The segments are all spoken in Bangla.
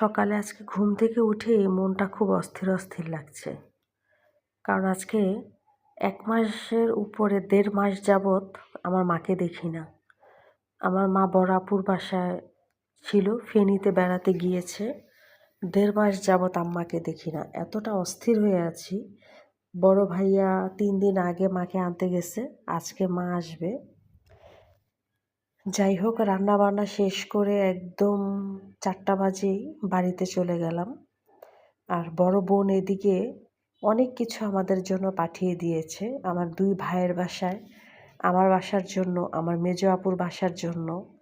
সকালে আজকে ঘুম থেকে উঠে মনটা খুব অস্থির অস্থির লাগছে। কারণ আজকে এক মাসের উপরে, দেড় মাস যাবৎ আমার মাকে দেখি না। আমার মা বরাপুর বাসায় ছিল, ফেনীতে বেড়াতে গিয়েছে। দেড় মাস যাবৎ আম্মাকে দেখি না। এতটা অস্থির হয়ে আছি। বড় ভাইয়া তিন দিন আগে মাকে আনতে গেছে। আজকে মা আসবে। যাই হোক রান্না বান্না শেষ করে একদম চারটা বাজেই বাড়িতে চলে গেলাম। আর বড় বোন এদিকে অনেক কিছু আমাদের জন্য পাঠিয়ে দিয়েছে। আমার দুই ভাইয়ের বাসায়, আমার বাসার জন্য, আমার মেজো আপুর বাসার জন্য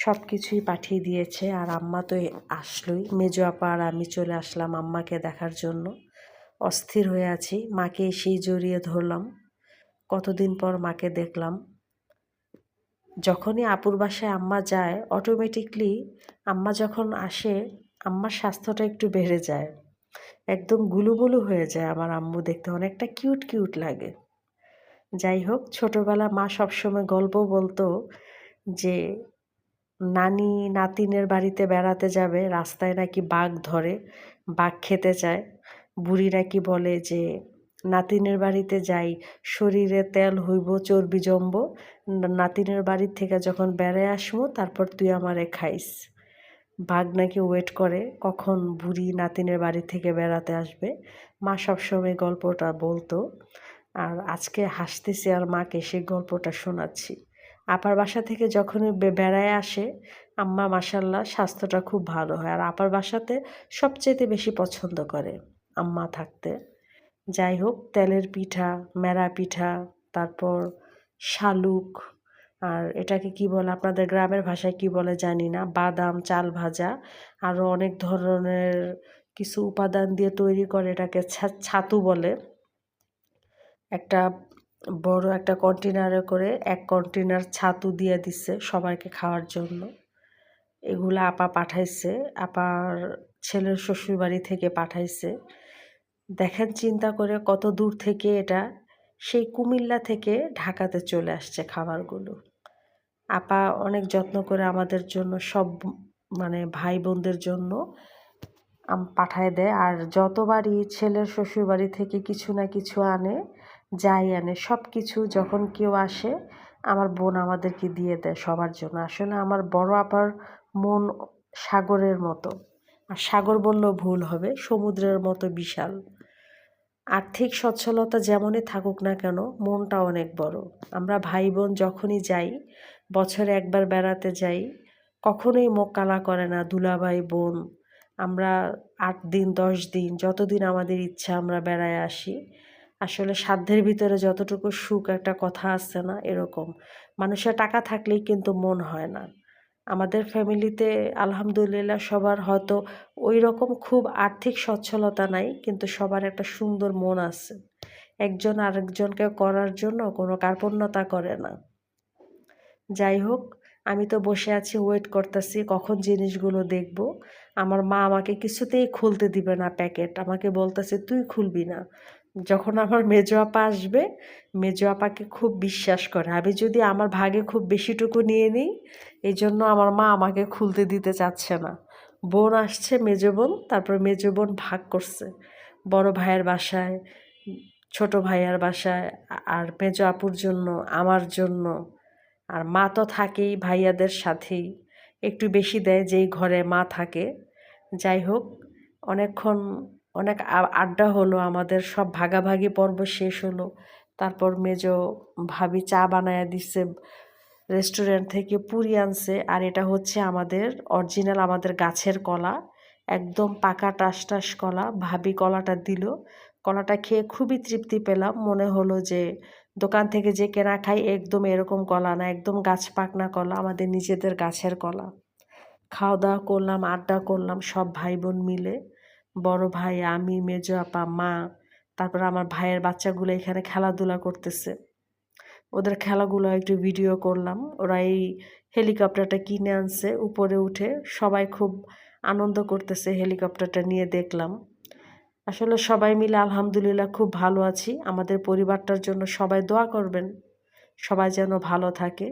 সব কিছুই পাঠিয়ে দিয়েছে। আর আম্মা তো আসলোই। মেজো আপা আর আমি চলে আসলাম আম্মাকে দেখার জন্য। অস্থির হয়ে আছি। মাকে সেই জড়িয়ে ধরলাম। কতদিন পর মাকে দেখলাম। যখনই আপুর বাসায় আম্মা যায় অটোমেটিকলি আম্মা যখন আসে, আম্মার স্বাস্থ্যটা একটু বেড়ে যায়। একদম গুলুগুলু হয়ে যায় আমার আম্মু দেখতে, অনেকটা কিউট কিউট লাগে। যাই হোক, ছোটোবেলা মা সবসময় গল্প বলতো যে, নানি, নাতিনের বাড়িতে বেড়াতে যাবে, রাস্তায় নাকি বাঘ ধরে, বাঘ খেতে চায়। বুড়ি নাকি বলে যে নাতিনের বাড়িতে যাই, শরীরে তেল হইব, চর্বি জমব। নাতিনের বাড়ির থেকে যখন বেড়ে আসব তারপর তুই আমারে খাইস। বাঘ নাকি ওয়েট করে, কখন বুড়ি নাতিনের বাড়ি থেকে বেড়াতে আসবে? মা সবসময় গল্পটা বলতো। আর আজকে হাসতেছি আর মাকে সেই গল্পটা শোনাচ্ছি। আপার বাসা থেকে যখনই বেড়ায় আসে, আম্মা মাসাল্লাহ স্বাস্থ্যটা খুব ভালো হয়। আর আপার বাসাতে সবচেয়ে বেশি পছন্দ করে আম্মা থাকতে। যাই হোক তেলের পিঠা, মেরা পিঠা, তারপর শালুক, আর এটাকে কি বলে, আপনাদের গ্রামের ভাষায় কি বলে জানি না, বাদাম, চাল ভাজা আরও অনেক ধরনের কিছু উপাদান দিয়ে তৈরি করে এটাকে ছাতু বলে। একটা বড় একটা কন্টেনারে করে এক কন্টেনার ছাতু দিয়ে দিচ্ছে সবাইকে খাওয়ার জন্য। এগুলো আপা পাঠাইছে, আপার ছেলের শ্বশুরবাড়ি থেকে পাঠাইছে। দেখেন চিন্তা করে কত দূর থেকে এটা সেই কুমিল্লা থেকে ঢাকাতে চলে আসছে খাবারগুলো। আপা অনেক যত্ন করে আমাদের জন্য সব মানে ভাই বোনদের জন্য পাঠায় দেয় আর যতবারই ছেলের শ্বশুরবাড়ি থেকে কিছু না কিছু আনে, যাই আনে সব কিছু যখন কেউ আসে, আমার বোন আমাদেরকে দিয়ে দেয় সবার জন্য। আসলে আমার বড় আপার মন সাগরের মতো। আর সাগর বললেও ভুল হবে, সমুদ্রের মতো বিশাল। আর্থিক সচ্ছলতা যেমনই থাকুক না কেন মনটা অনেক বড়। আমরা ভাই বোন যখনই যাই, বছরে একবার বেড়াতে যাই, কখনোই মুখ কালা করে না দুলাভাই, বোন। আমরা আট দিন, দশ দিন, যতদিন আমাদের ইচ্ছা আমরা বেড়ায় আসি। আসলে সাধ্যের ভিতরে যতটুকু সুখ একটা কথা আসছে না, এরকম। মানুষের টাকা থাকলেই কিন্তু মন হয় না। আমাদের ফ্যামিলিতে আলহামদুলিল্লাহ সবার হয়তো ওই রকম খুব আর্থিক সচ্ছলতা নাই, কিন্তু সবার একটা সুন্দর মন আছে। একজন আরেকজনকে করার জন্য কোনো কার্পণ্যতা করে না। যাই হোক, আমি তো বসে আছি ওয়েট করতেছি, কখন জিনিসগুলো দেখব। আমার মা আমাকে কিছুতেই খুলতে দিবে না প্যাকেট। আমাকে বলতেছে, তুই খুলবি না। যখন আমার মেজো আপা আসবে, মেজো আপাকে খুব বিশ্বাস করে। আমি যদি আমার ভাগে খুব বেশিটুকু নিয়ে নিই এই জন্য আমার মা আমাকে খুলতে দিতে চাচ্ছে না। বোন আসছে, মেজো বোন, তারপর মেজো বোন ভাগ করছে। বড় ভাইয়ের বাসায়, ছোট ভাইয়ার বাসায়, আর মেজো আপুর জন্য, আমার জন্য। আর মা তো থাকেই, ভাইয়াদের সাথেই। একটু বেশি দেয় যেই ঘরে মা থাকে। যাই হোক, অনেকক্ষণ অনেক আড্ডা হলো, আমাদের সব ভাগাভাগি পর্ব শেষ হলো। তারপর মেজ ভাবি চা বানায় দিচ্ছে রেস্টুরেন্ট থেকে পুরি আনছে, আর এটা হচ্ছে আমাদের অরিজিনাল আমাদের গাছের কলা, একদম পাকা টাস টাস কলা, ভাবি কলাটা দিল। কলাটা খেয়ে খুবই তৃপ্তি পেলাম, মনে হলো যে দোকান থেকে যে কেনা খাই একদম এরকম কলা না, একদম গাছ পাকনা কলা, আমাদের নিজেদের গাছের কলা। খাওয়া দাওয়া করলাম, আড্ডা করলাম, সব ভাই বোন মিলে। বড় ভাই, আমি, মেজো আপা, মা, তারপর আমার ভাইয়ের বাচ্চাগুলো এখানে খেলাধুলা করতেছে। ওদের খেলাগুলো একটু ভিডিও করলাম। ওরা এই হেলিকপ্টারটা কিনে আনছে উপরে উঠে। সবাই খুব আনন্দ করতেছে হেলিকপ্টারটা নিয়ে দেখলাম। আসলে সবাই মিলে আলহামদুলিল্লাহ খুব ভালো আছি। আমাদের পরিবারটার জন্য সবাই দোয়া করবেন। সবাই যেন ভালো থাকে।